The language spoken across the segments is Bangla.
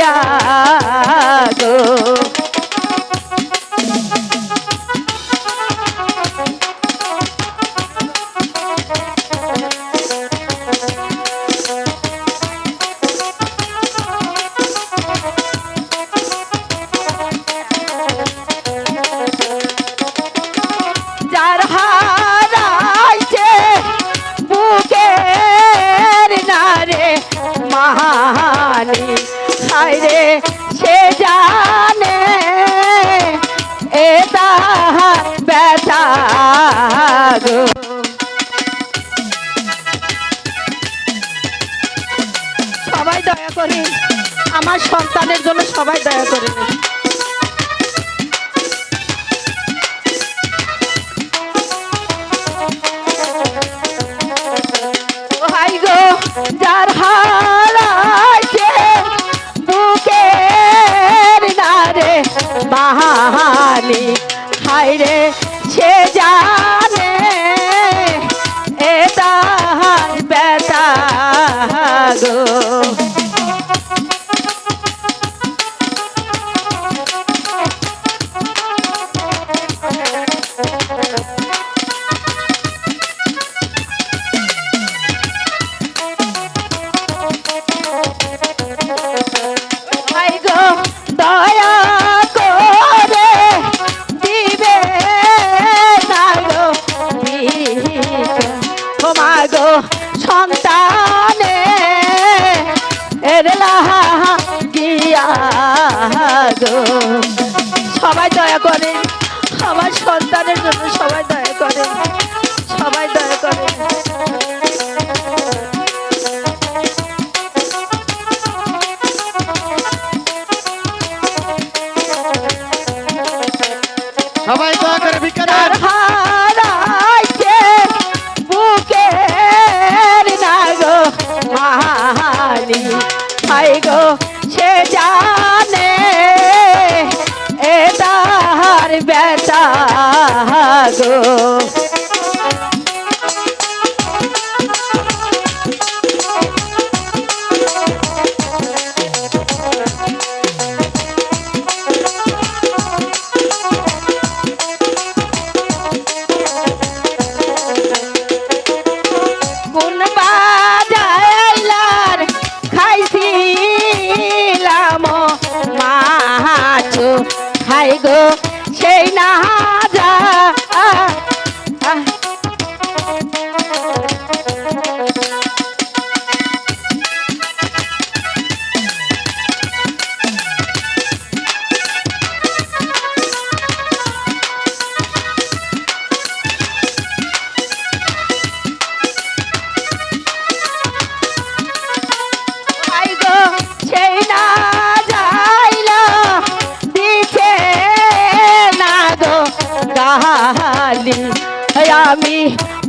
Yeah. আমার সন্তানের জন্য সবাই দয়া করে সবাই দয়া করে আমার সন্তানের জন্য সবাই দয়া গো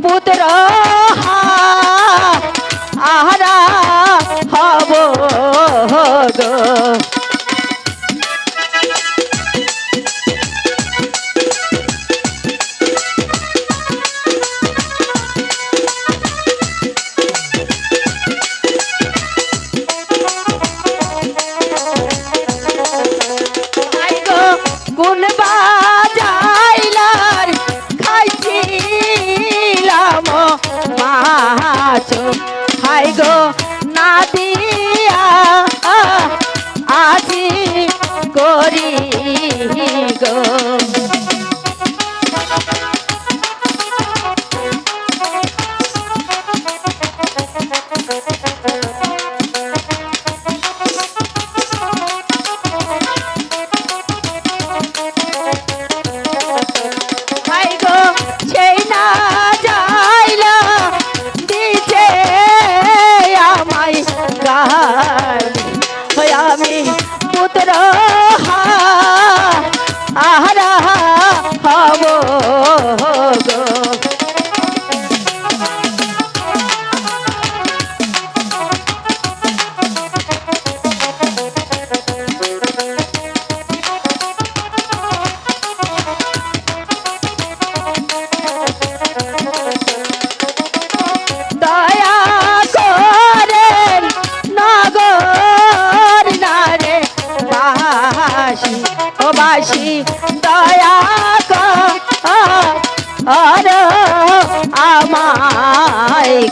বুতরা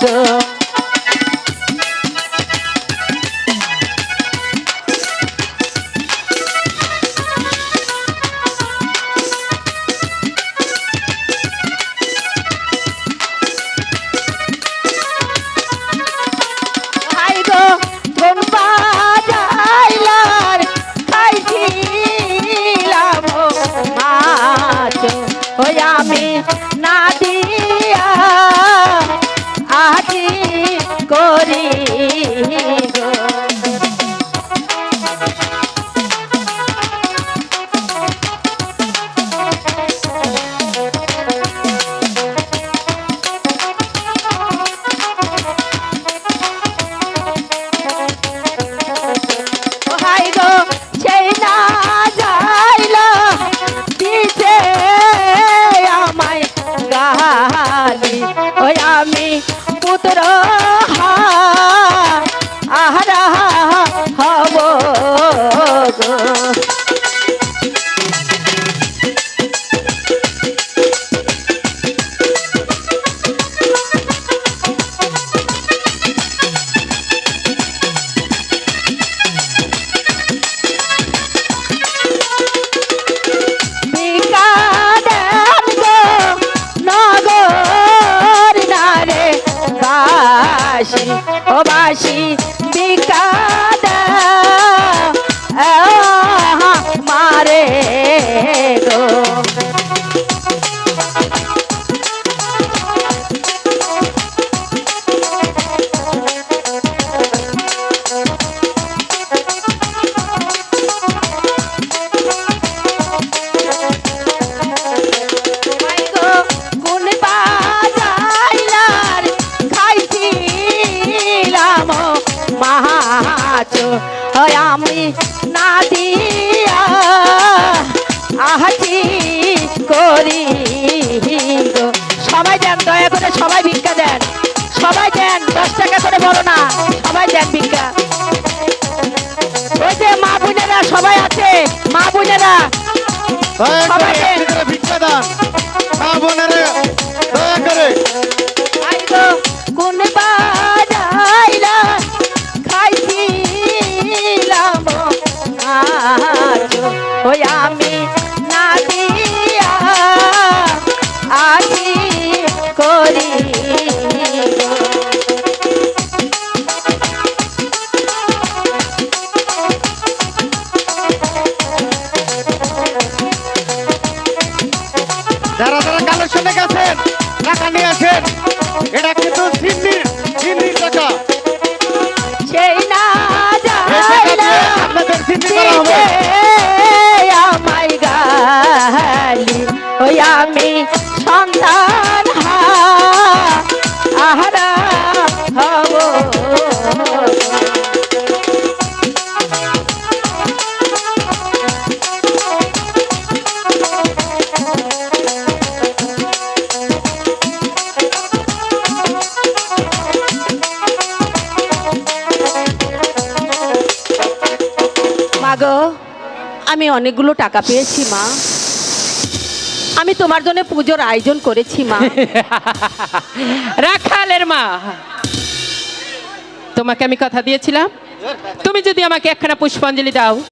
The. আমি পুত্র বাসি বিকাদা। মারে গো। মা বোনেরা দয়া করে সবাইকে- একটি করে ভিক্ষা দান। মা বোনেরা দয়া করে। কোন বাজাইলা খাইছিলাম। ওই আমি না দিয়া আজি মাগো, আমি অনেকগুলো টাকা পেয়েছি, মা। আমি তোমার জন্য পুজোর আয়োজন করেছি, মা। রাখালের মা। তোমাকে আমি কথা দিয়েছিলাম। তুমি যদি আমাকে একখানা পুষ্পাঞ্জলি দাও।